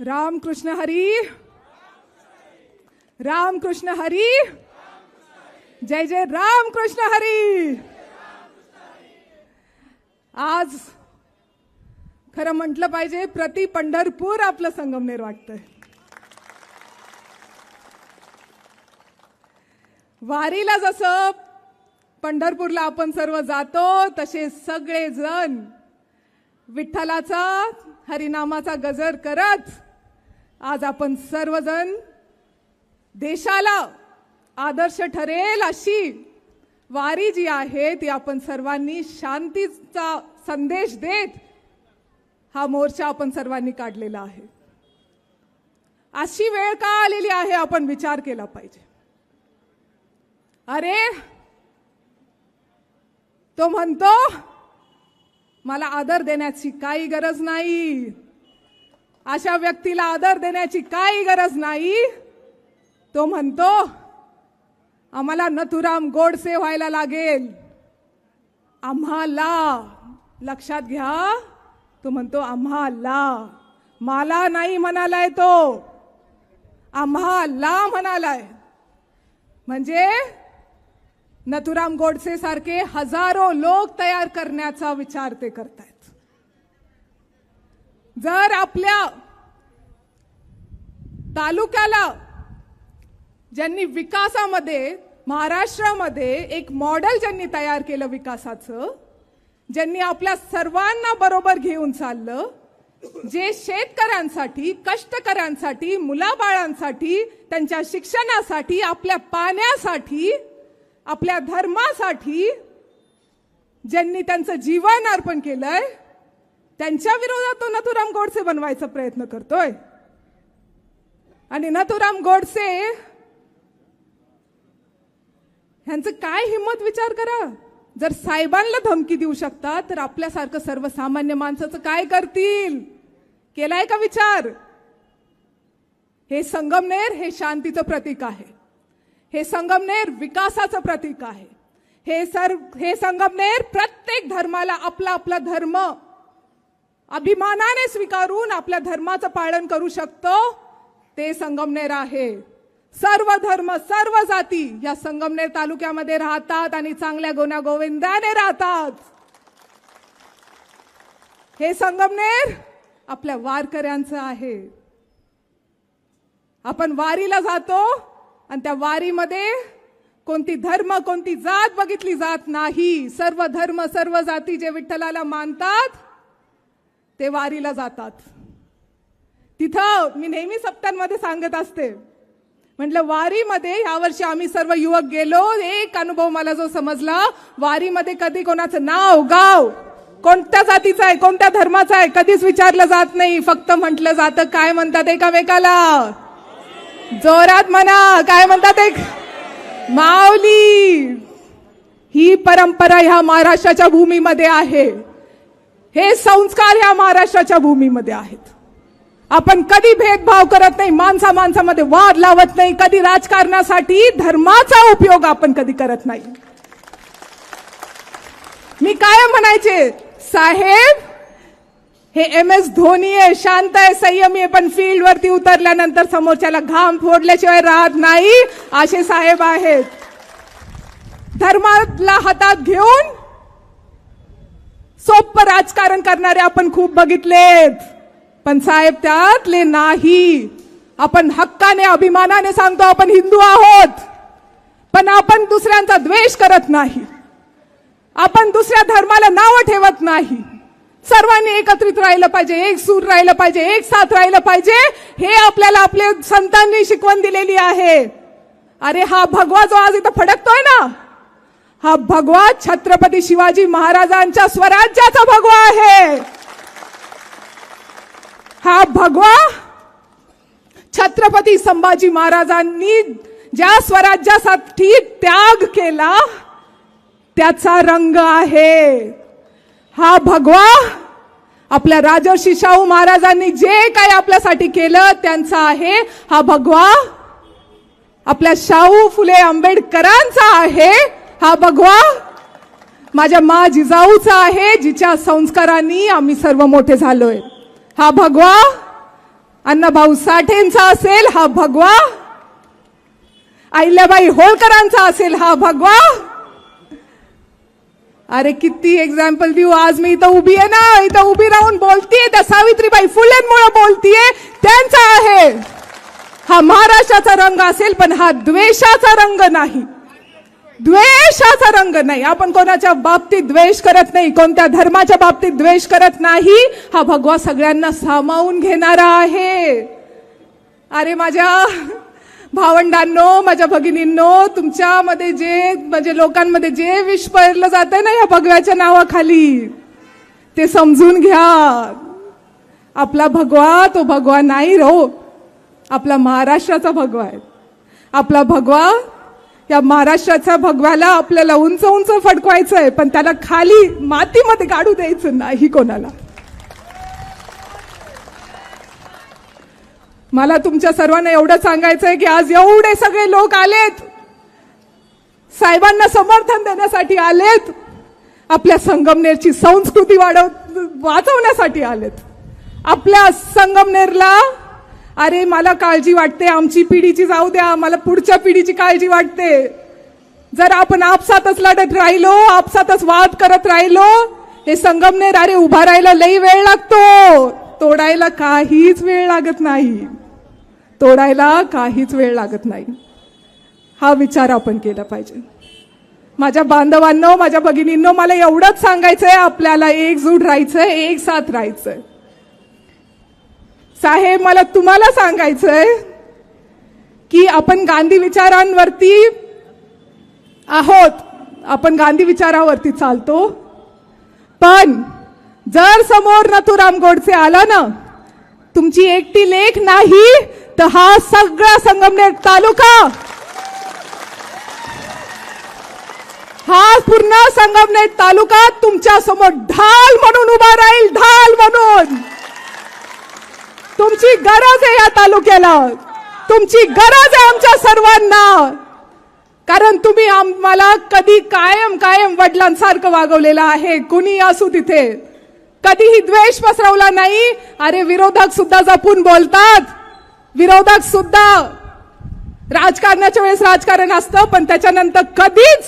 रामकृष्ण हरी। रामकृष्ण हरी। जय जय रामकृष्ण हरी। आज खरं म्हटलं पाहिजे प्रति पंढरपूर आपलं संगमनेर वाटतंय. वारीला जसं पंढरपूरला आपण सर्व जातो तसे सगळे जण विठ्ठलाचा हरिनामाचा गजर करत आज आपण सर्वजण देशाला आदर्श ठरेल अशी वारी जी आहे ती आपण सर्वांनी शांतीचा संदेश देत हा मोर्चा आपण सर्वांनी काढलेला आहे. अशी वेळ का आलेली आहे आपण विचार केला पाहिजे. अरे तो म्हणतो मला आदर देण्याची काही गरज नाही. अशा व्यक्तीला आदर देण्याची काही गरज नाही. तो म्हणतो आम्हाला नथुराम गोडसे व्हायला लागेल. आम्हाला लक्षात घ्या. तो म्हणतो आम्हाला. मला नाही म्हणालाय तो. आम्हाला म्हणालाय. म्हणजे नथुराम गोडसे सारखे हजारो लोक तयार करण्याचा विचार ते करतायत. जर आपल्या तालुक्याला ज्यांनी विकासामध्ये महाराष्ट्रामध्ये एक मॉडेल ज्यांनी तयार केलं विकासाचं ज्यांनी आपल्या सर्वांना बरोबर घेऊन चाललं जे शेतकऱ्यांसाठी कष्टकऱ्यांसाठी मुलाबाळांसाठी त्यांच्या शिक्षणासाठी आपल्या पाण्यासाठी आपल्या धर्मासाठी ज्यांनी त्यांचं जीवन अर्पण केलंय त्यांच्या विरोधात तो नथुराम गोडसे बनवायचा प्रयत्न करतोय. आणि नथुराम गोडसे ह्यांचं काय हिंमत विचार करा. जर साहेबांना धमकी देऊ शकतात तर आपल्यासारखं सर्वसामान्य माणसाचं काय करतील? केलाय का विचार? हे संगमनेर हे शांतीचं प्रतीक आहे. हे संगमनेर विकासाचं प्रतीक आहे. हे सर हे संगमनेर प्रत्येक धर्माला आपला आपला धर्म अभिमानाने स्वीकारून आपल्या धर्माचं पालन करू शकतो ते संगमनेर आहे. सर्व धर्म सर्व जाती या संगमनेर तालुक्यामध्ये राहतात आणि चांगल्या गोण्या गोविंदाने राहतात. हे संगमनेर आपल्या वारकऱ्यांचं आहे. आपण वारीला जातो आणि त्या वारीमध्ये कोणती धर्म कोणती जात बघितली जात नाही. सर्व धर्म सर्व जाती जे विठ्ठलाला मानतात ते वारीला जातात. तिथं मी नेहमी सप्तांमध्ये सांगत असते. म्हटलं वारीमध्ये यावर्षी आम्ही सर्व युवक गेलो. एक अनुभव मला जो समजला वारीमध्ये कधी कोणाचं नाव गाव कोणत्या जातीचं आहे कोणत्या धर्माचं आहे कधीच विचारलं जात नाही. फक्त म्हटलं जातं काय म्हणतात एकामेकाला? जोरात म्हणा काय म्हणतात एक? माऊली. ही परंपरा ह्या महाराष्ट्राच्या भूमीमध्ये आहे. हे संस्कार ह्या महाराष्ट्राच्या भूमीमध्ये आहेत. आपण कधी भेदभाव करत नाही माणसा माणसामध्ये वाद लावत नाही कधी राजकारणासाठी धर्माचा उपयोग आपण कधी करत नाही. मी काय म्हणायचे? साहेब हे एम एस धोनी आहे शांत आहे संयमी आहे पण फील्ड वरती उतरल्यानंतर समोरच्याला घाम फोडल्याशिवाय राहत नाही असे साहेब आहेत. धर्माला हातात घेऊन सोप्प राजकारण करणारे आपण खूप बघितलेत. पण साहेब त्यातले नाही. आपण हक्काने अभिमानाने सांगतो आपण हिंदू आहोत. पण आपण दुसऱ्यांचा द्वेष करत नाही. आपण दुसऱ्या धर्माला नावं ठेवत नाही. सर्वांनी एकत्रित राहिलं पाहिजे एक सूर राहिलं पाहिजे एक साथ राहिलं पाहिजे. हे आपल्याला आपल्या संतांनी शिकवण दिलेली आहे. अरे हा भगवा जो आज इथं फडकतोय ना हा भगवा छत्रपती शिवाजी महाराजांच्या स्वराज्याचा भगवा आहे. हा भगवा छत्रपती संभाजी महाराजांनी ज्या स्वराज्यासाठी त्याग केला त्याचा रंग आहे. हा भगवा आपल्या राजर्षी शाहू महाराजांनी जे काही आपल्यासाठी केलं त्यांचा आहे. हा भगवा आपल्या शाहू फुले आंबेडकरांचा आहे. हा भगवा माझ्या मा जिजाऊचा आहे जिच्या संस्कारांनी आम्ही सर्व मोठे झालोय. हा भगवा. अण्णाभाऊ साठेंचा असेल हा भगवा. अहिल्याबाई होळकरांचा असेल हा भगवा. अरे किती एक्झाम्पल देऊ. आज मी इथं उभी आहे ना इथं उभी राहून बोलतीये. त्या सावित्रीबाई फुलेंमुळे बोलतीये. त्यांचा आहे. हा महाराष्ट्राचा रंग असेल पण हा द्वेषाचा रंग नाही. द्वेषाचा रंग नाही. आपण कोणाच्या बाबतीत द्वेष करत नाही कोणत्या धर्माच्या बाबतीत द्वेष करत नाही हा भगवा सगळ्यांना सामावून घेणारा आहे. अरे माझ्या भावंडांनो माझ्या भगिनींनो तुमच्यामध्ये जे म्हणजे लोकांमध्ये जे विष पेरलं जातं आहे ना या भगव्याच्या नावाखाली ते समजून घ्या. आपला भगवा तो भगवा नाही रो. आपला महाराष्ट्राचा भगवा आहे. आपला भगवा या महाराष्ट्राच्या भगव्याला आपल्याला उंच उंच फडकवायचं आहे पण त्याला खाली मातीमध्ये काढू द्यायचं नाही कोणाला. मला तुमच्या सर्वांना एवढं सांगायचं आहे की आज एवढे सगळे लोक आलेत. साहेबांना समर्थन देण्यासाठी आलेत. आपल्या संगमनेरची संस्कृती वाढव वाचवण्यासाठी आलेत. आपल्या संगमनेरला अरे मला काळजी वाटते. आमची पिढीची जाऊ द्या. मला पुढच्या पिढीची काळजी वाटते. जर आपण आपसातच लढत राहिलो आपसातच वाद करत राहिलो हे संगमनेर अरे उभा राहायला लई वेळ लागतो. तोडायला काहीच वेळ लागत नाही. तोडायला काहीच वेळ लागत नाही. हा विचार आपण केला पाहिजे. माझ्या बांधवांनो माझ्या भगिनींनो मला एवढंच सांगायचंय. आपल्याला एकजूट राहायचंय एक साथ राहायचंय. साहेब मला तुम्हाला सांगायचंय की आपण गांधी विचारांवरती आहोत. आपण गांधी विचारावरती चालतो. पण जर समोर नथुराम गोडसे आला ना तुमची एकटी लेख नाही तर हा सगळा संगमनेर तालुका. हा पूर्ण संगमनेर तालुका तुमच्यासमोर ढाल म्हणून उभा राहील ढाल म्हणून. तुमची गरज आहे या तालुक्याला. तुमची गरज आहे आमच्या सर्वांना. कारण तुम्ही आम्हाला कधी कायम कायम वडिलांसारखं वागवलेलं आहे. कुणी असू तिथे. कधीही द्वेष पसरवला नाही. अरे विरोधक सुद्धा जपून बोलतात. विरोधक सुद्धा. राजकारणाच्या वेळेस राजकारण असतं पण त्याच्यानंतर कधीच.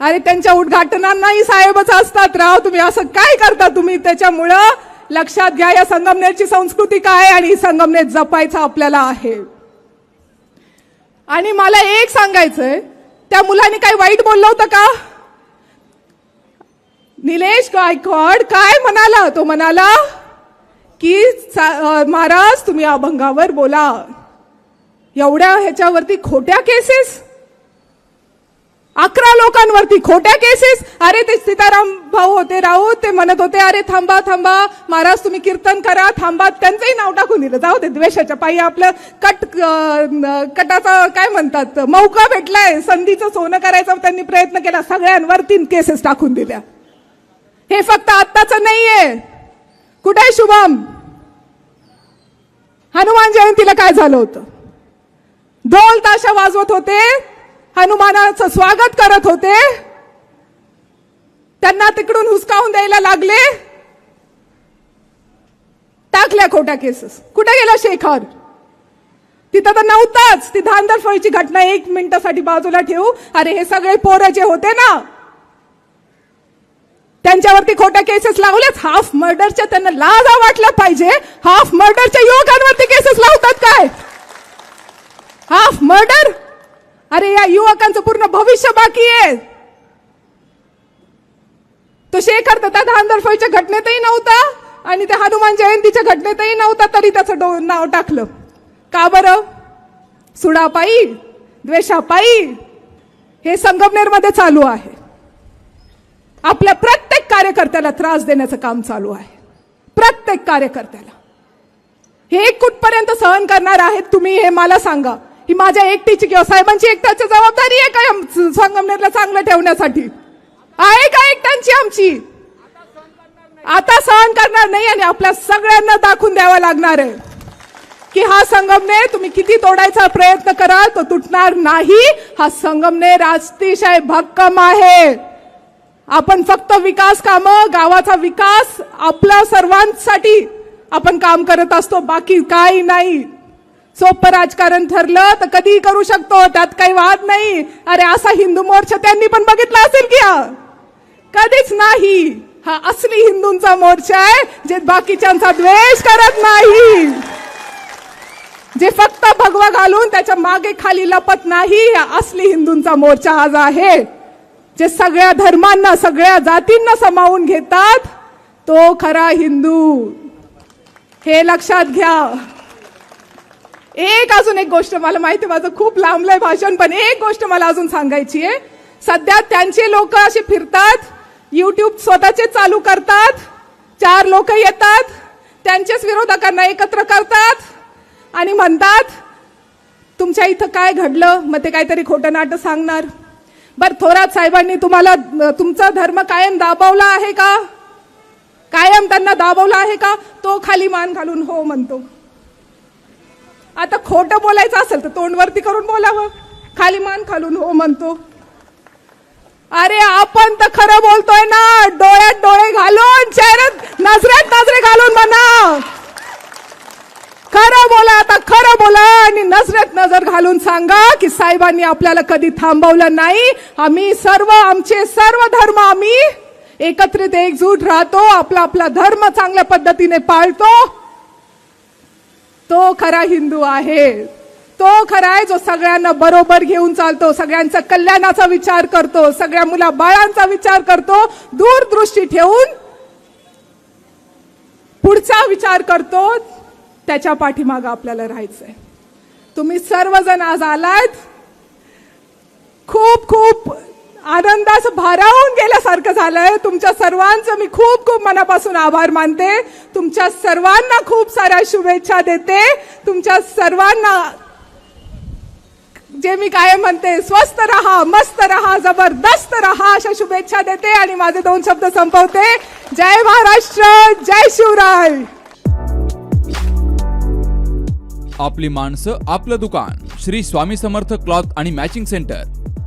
अरे त्यांच्या उद्घाटनांनाही साहेबच असतात. राव तुम्ही असं काय करता तुम्ही? त्याच्यामुळं लक्षात घ्या या संगमनेरची संस्कृती काय आणि ही संगमनेर जपायचं आपल्याला आहे. आणि मला एक सांगायचंय त्या मुलाने काही वाईट बोललं होतं का? निलेश गायकवाड काय म्हणाला? तो म्हणाला की महाराज तुम्ही अभंगावर बोला. एवढ्या ह्याच्यावरती खोट्या केसेस लोकांवरती खोट्या केसेस अरे ते सीताराम भाऊ होते राऊत ते म्हणत होते अरे थांबा थांबा. महाराज तुम्ही कीर्तन करा. थांबा. त्यांचंही नाव टाकून दिलं. जाऊ दे द्वेषाच्या पायी आपलं कट कटाचा काय म्हणतात? मौका भेटलाय. संधीचं सोनं करायचा त्यांनी प्रयत्न केला. सगळ्यांवरती केसेस टाकून दिल्या. हे फक्त आत्ताच नाहीये. कुठे आहे शुभम? हनुमान जयंतीला काय झालं होतं? ढोल ताशा वाजवत होते. हनुमानाचं स्वागत करत होते. त्यांना तिकडून हुसकावून द्यायला लागले. टाकल्या खोट्या केसेस. कुठे गेला शेखर? तिथं तर नव्हताच. ती धांदरफळीची घटना एक मिनिटासाठी बाजूला ठेवू. अरे हे सगळे पोरं जे होते ना त्यांच्यावरती खोट्या केसेस लावल्याच हाफ मर्डरच्या त्यांना लाजा वाटला पाहिजे. हाफ मर्डरच्या युवकांवरती केसेस लावतात काय? हाफ मर्डर अरे या युवकांचं पूर्ण भविष्य बाकी आहे. तो शेखर तर त्या धानदरफळीच्या घटनेतही नव्हता आणि त्या हनुमान जयंतीच्या घटनेतही नव्हता तरी त्याचं डो नाव टाकलं. का बरं? सुडापायी द्वेषापायी हे संगमनेरमध्ये चालू आहे. आपल्या प्रत्येक कार्यकर्त्याला त्रास देण्याचं काम चालू आहे. प्रत्येक कार्यकर्त्याला. हे कुठपर्यंत सहन करणार आहेत तुम्ही हे मला सांगा. ही माझ्या एकटीची किंवा साहेबांची एकट्याची जबाबदारी आहे काय आमचं संगमनेरला चांगलं ठेवण्यासाठी? आहे का एकट्यांची आमची? आता सहन करणार नाही आणि आपल्या सगळ्यांना दाखवून द्यावा लागणार आहे. की हा संगमनेर तुम्ही किती तोडायचा प्रयत्न कराल तो तुटणार नाही. हा संगमनेर अतिशय भक्कम आहे. आपण फक्त विकास कामं गावाचा विकास आपल्या सर्वांसाठी आपण काम करत असतो बाकी काही नाही. सोपं राजकारण ठरलं तर कधीही करू शकतो त्यात काही वाद नाही. अरे असा हिंदू मोर्चा त्यांनी पण बघितला असेल की हा? कधीच नाही. हा असली हिंदूंचा मोर्चा आहे जे बाकीच्यांचा द्वेष करत नाही. जे फक्त भगवा घालून त्याच्यामागे खाली लपत नाही हा असली हिंदूंचा मोर्चा आज आहे. जे सगळ्या धर्मांना सगळ्या जातींना सामावून घेतात तो खरा हिंदू. हे लक्षात घ्या. एक अजून एक गोष्ट मला माहिती आहे, माझं खूप लांबलंय भाषण पण एक गोष्ट मला अजून सांगायची आहे. सध्या त्यांचे लोक असे फिरतात युट्यूब स्वतःचे चालू करतात चार लोक येतात त्यांचेच विरोधकांना एकत्र करतात आणि म्हणतात तुमच्या इथं काय घडलं? मग ते काहीतरी खोटं नाटं सांगणार. बर थोरात साहेबांनी तुम्हाला तुमचा धर्म कायम दाबवला आहे का? कायम त्यांना दाबवला आहे का? तो खाली मान घालून हो म्हणतो. आता खोटं बोलायचं असेल तर तोंडवरती करून बोलावं. खाली मान खालून हो म्हणतो. अरे आपण तर खरं बोलतोय ना. डोळ्यात डोळे घालून चेहऱ्यात नजरेत नजरे घालून म्हणा. खरं बोला आता खरं बोला आणि नजरेत नजर घालून सांगा की साहेबांनी आपल्याला कधी थांबवलं नाही. आम्ही सर्व आमचे सर्व धर्म आम्ही एकत्रित एकजूट राहतो. आपला आपला धर्म चांगल्या पद्धतीने पाळतो. तो खरा हिंदू आहे. तो खरा आहे जो सगळ्यांना बरोबर घेऊन चालतो सगळ्यांचा कल्याणाचा विचार करतो सगळ्या मुला बाळांचा विचार करतो दूरदृष्टी ठेवून पुढचा विचार करतो त्याच्या पाठीमागं आपल्याला राहायचंय. तुम्ही सर्वजण आज आलात. खूप खूप आनंदास भारावून गेल्यासारखं झालंय. तुमच्या सर्वांचं मी खूप खूप मनापासून आभार मानते. तुमच्या सर्वांना खूप साऱ्या शुभेच्छा देते. तुमच्या सर्वांना जे मी काय म्हणते स्वस्त रहा मस्त रहा जबरदस्त रहा अशा शुभेच्छा देते आणि माझे दोन शब्द संपवते. जय महाराष्ट्र जय शिवराय. आपली माणसं आपलं दुकान. श्री स्वामी समर्थ क्लॉथ आणि मॅचिंग सेंटर.